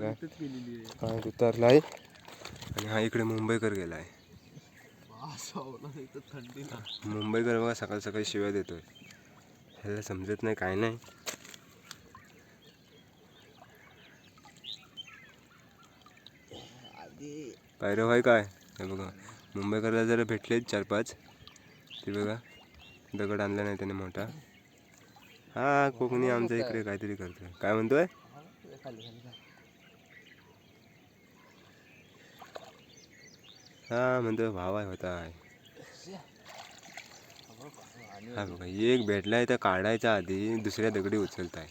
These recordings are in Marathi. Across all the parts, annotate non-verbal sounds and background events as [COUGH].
बघा. इथंच केलेली आहे. हा उतरलाय. आणि हा इकडे मुंबईकर इथं थंडीला. मुंबईकर बघा सकाळ सकाळी शिव्या देतोय. ह्याला समजत नाही काय नाही. पायरव आहे काय? हे बघा मुंबईकरला जरा भेटलेत चार पाच ते बघा दगड आणला नाही त्याने मोठा. हा कोकणी आमच्या इकडे काहीतरी करतोय. काय म्हणतोय खाली खाली हा म्हणतोय भावा होता हा बघा एक भेटलाय तर काढायच्या आधी दुसऱ्या दगडी उचलताय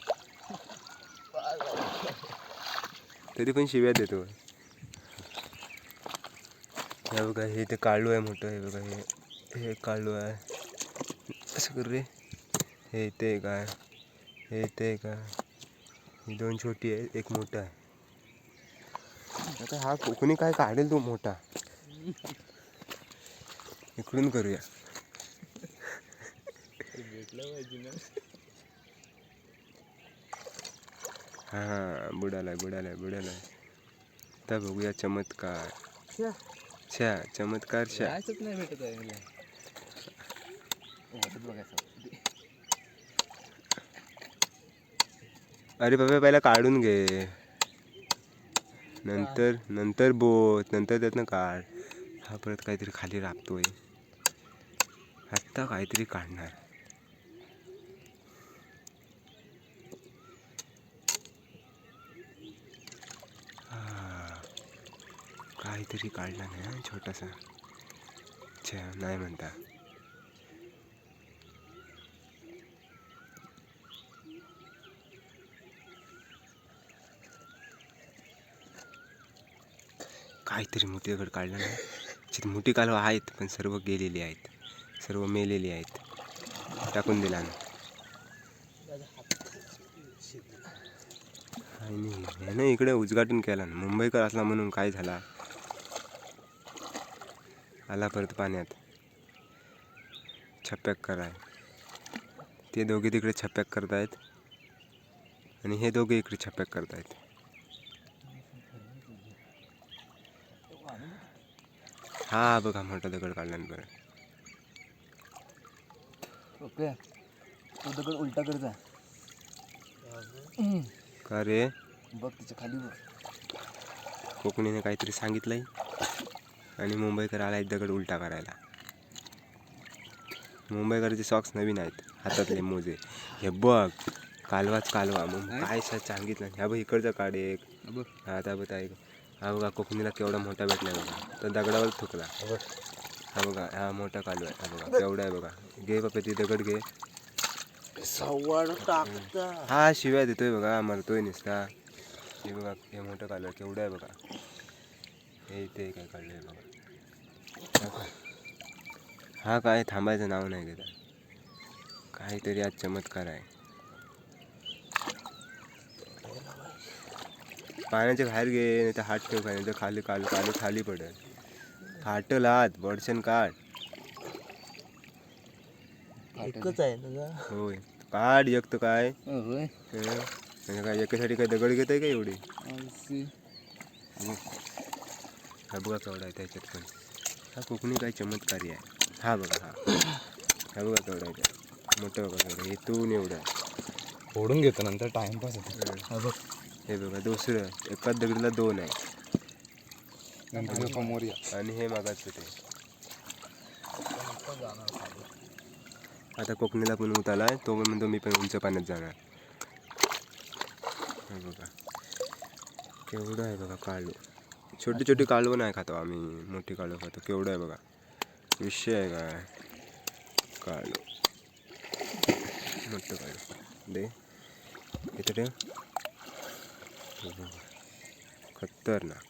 तरी पण शिव्या देतो हे बघा हे ते काळू आहे मोठं हे बघा हे हे काळू आहे असं कर रे हे इथे एक आहे हे इथे एक आहे दोन छोटी आहे एक मोठा आहे आता हा कोकणी काय काढेल तो मोठा इकडून करूया. भेटलं पाहिजे ना. हा बुडालाय बुडालाय बुडालाय. आता बघूया चमत्कार. छा चमत्कार छा जायचंच नाही भेटत आहे मला वाटत बघायचं. अरे बाबा पहिला काढून घे. नंतर नंतर बोत नंतर त्यातनं काढ. हा परत काहीतरी खाली राबतोय. आत्ता काहीतरी काढणार. काहीतरी काढला नाही हा छोटासा. अच्छा नाही म्हणता. काहीतरी मोठी दगड काढला नाही. मोठी कालवं आहेत पण सर्व गेलेली आहेत. सर्व मेलेली आहेत. टाकून दिला ना. आणि ह्यानं इकडे उद्घाटन केला ना. मुंबईकर असला म्हणून काय झाला? आला परत पाण्यात. छप्याक कराय. ते दोघे तिकडे छप्याक करतायत. आणि हे दोघे इकडे छप्याक करतायत. हा बघा मोठा दगड काढला ना बरं ओके. तू दगड उलटा कर जा. का रे? बघ तिच्या खाली बघ. कोकणीने काहीतरी सांगितलंय. आणि मुंबईकर आलाय दगड उलटा करायला. मुंबईकरचे सॉक्स नवीन आहेत हातातले मोजे. हे बघ कालवाच कालवा. मग काय? सांगितलं? ह्या बघ इकडचं काढ एक. हा आता बघ ऐक. हा बघा कोकणीला केवढा मोठा भेटला बघा. तर दगडावर थुकला. हा बघा हा मोठा कालवा आहे. हा बघा केवढा आहे बघा. घे बापा ती दगड घे. हा शिव्या देतोय बघा मरतोय निसता. हे बघा हे मोठं कालवा केवढं आहे बघा. हे इथे काय काढलंय बघा हा काय? हा काय थांबायचं नाव नाही घेता. काहीतरी आज चमत्कार आहे. पाण्याच्या बाहेर घे नाही तर हात ठेव काय नाही तर खाली काल काल खाली पडेल. फाटल हात बडशन काढ. एकच आहे होय. काढ एक तर काय. होय. हं? म्हणजे काय एकासाठी काय दगड घेत आहे का एवढी? हा बघा केवढा आहे त्याच्यात पण. हा कोकणी काय चमत्कारी आहे. हा बघा हा. हा बघा केवढा आहे त्या मोठं बघा केवढं इथून एवढं आहे. फोडून घेतो नंतर टाइमपास होतो हं. हे बघा दुसरं एकाच दगडीला दोन आहे. आणि हे मागाचं ते. आता कोकणीला पण ऊत आलाय तो पण म्हणतो मी पण उंच पाण्यात जाणार. हे बघा. केवढं आहे बघा काळू. छोटी छोटी काळवं नाही खातो आम्ही मोठी काळू खातो. केवढं आहे बघा. विषय आहे काय काळू. मोठं काळू. दे. इथं ठेव. खतरनाक.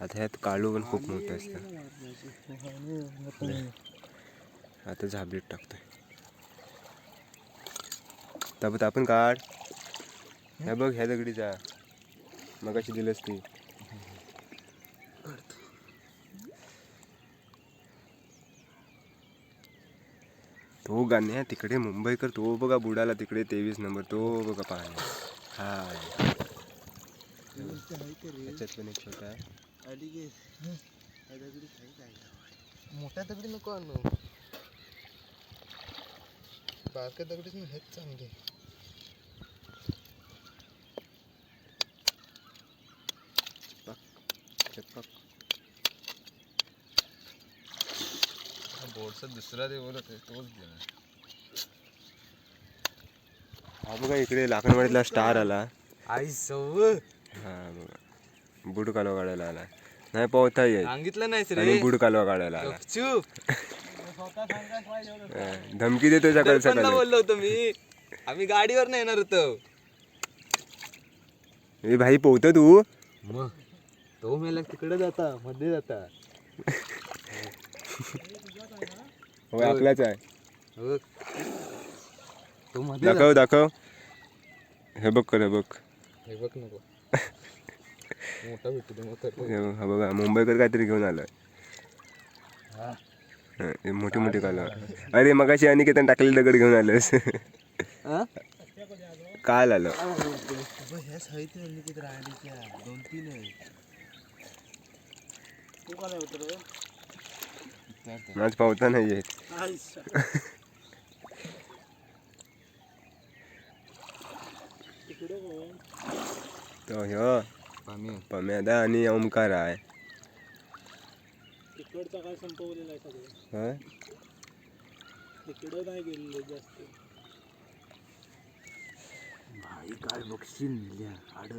आता ह्यात काळू पण खूप मोठं असतं. आता झाबलीत टाकतोय. तबत आपण काढ. ह्या बघ ह्या दगडी जा. मग अशी दिलंस ती. तो गाण्या तिकडे मुंबईकर तो बघा बुडाला तिकडे तेवीस नंबर तो बघा पाहण्या हाय. त्याच्यात पण एक छोटा आहे. मोठ्या दगडी नको आणू. बारक्या दगडीच ना हेच चांगले बोर्डचा दुसरा दे बोलत आहे तोच दे हा बघा इकडे लाकणवाडीतला स्टार आला. आई सव हा बघा. बूट कालवा काढायला आला. नाही पोहता येत सांगितलं नाहीस रे. आणि बूट कालवा काढायला आला. हा, धमकी देतो सकाळी सकाळी. बोललो होतो मी. आम्ही गाडीवर नाही येणार होतो. ए भाई पोहतो तू. मग? तो मेला तिकडे जाता मध्ये जाता. होय आपलाच आहे. बघ. तो मध्ये दाखव दाखव. हे बघ कर हे बघ. हे बघ नको. मोठा भेटू दे मोठा हे बघ, मुंबईकर काहीतरी घेऊन आलोय. हा. हा, हे मोठी मोठी कालवा अरे मगाशी अनिकेतन टाकलेले दगड घेऊन आलोस हा? काल आलो. ह्या सहित दोन तीन आहे. आज पावता नाही येत तो ह्यो. पाणी पम्यादा आणि ओमकार आहे. तिकडचा काय संपवलेला आहे सगळं? होय? तिकडं नाही गेलेलं जास्त. भाई काय बघशील आड.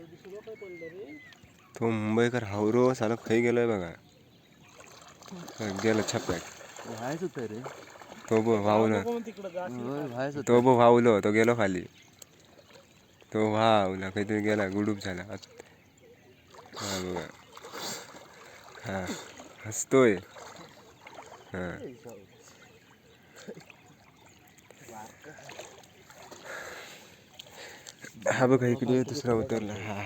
दुसरं काय पडलं रे? तो मुंबईकर हावरो साला खाई गेलोय बघा. गेलं छप्प्यात व्हायच होतं रे. तो बघ वावलं तिकडं जा व्हायच तो बघ वावलो तो गेलो खाली. तो वावला काहीतरी गेला गुडूप झाला. हा बघा. हा हसतोय. हा. हा बघा इकडे दुसरा उतरला. हा.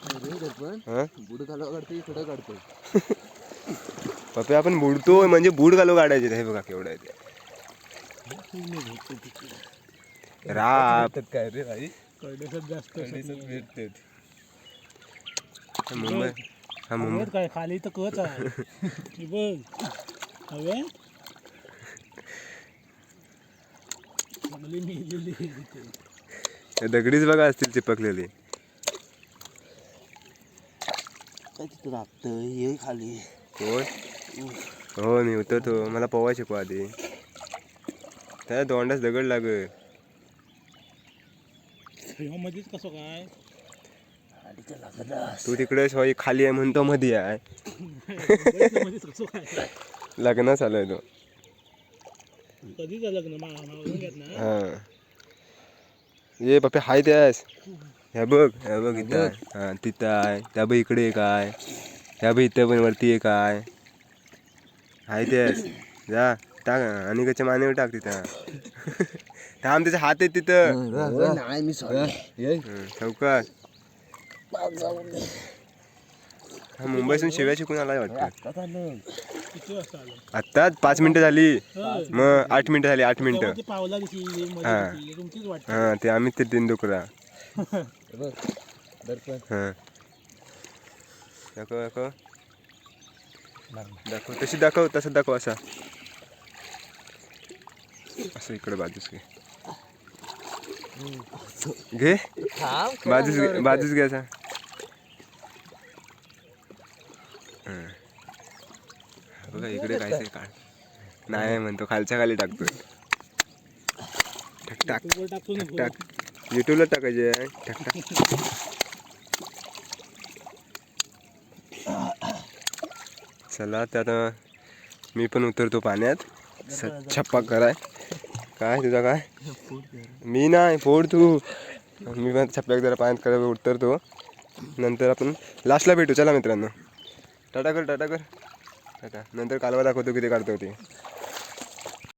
पण हा? बुड घालावं काढतोय थोडं काढतोय पप्पे आपण बुडतोय म्हणजे बूट घालू काढायचे हे बघा केवढं आहे ते. राप. काय रे भाई कडसच जास्त भेटते हा मुंबई हा मुंबई. हवेत काय खाली तर कच आहे. हे बघ. हवे? चांगली आहे दगडीच बघा असतील चिपकलेली. काय तिथं लागतं हे खाली. हो मी उतरतो मला पोवा शिकवा आधी. त्या दोंडाच दगड मध्येच कसं काय? तू तिकडे सोयी खाली आहे म्हणतो मध्ये आहे. मध्येच कसं काय तो लग्न? मा- मागून घेत ना हा. ये पप्पे हाय त्यास. हे बघ हे बघ इथं आहे. हा तिथं आहे. त्या बघ इकडे एक आहे. त्या बघ इथं पण वरती एक आहे. हाय त्यास. जा टाक. आणि कच्या मानेवर टाक तिथं. [LAUGHS] थांब त्याचा हात आहे तिथं नाही मी सॉरी हं, चौकात हा मुंबईतून शिव्या शिकून आलाय वाटतं? किती वाजता आलं आत्ताच पाच मिनिटं झाली. मग आठ मिनिटं झाली आठ तेव्हा मिनिटं ते पावला दिसली मध्ये हा. दिसली. तुमचीच वाटत. हां ते आम्ही ते तीन दुकरा बघ दर्पण. हां. दाखव दाखव. दाखव तशी दाखव तसं दाखव असा. असं इकडे बाजूस घे. घे. बाजूस घे बाजूस घे असा हं. बघा इकडे काय काढ. नाही म्हणतो खालच्या खाली टाकतोय. ठक टाक. टाकतो ना टाक. युट्यूबला टाकायचे आहे टाक. चला तर आता मी पण उतरतो पाण्यात. छप्पा कराय. काय तुझा काय? मी नाही फोड तू. मी पण छप्प्याक जरा पाण्यात करा उतरतो. नंतर आपण लास्टला भेटू. चला मित्रांनो. टाटा कर टाटा कर. टाटा. नंतर कालवा दाखवतो किती काढतो ते.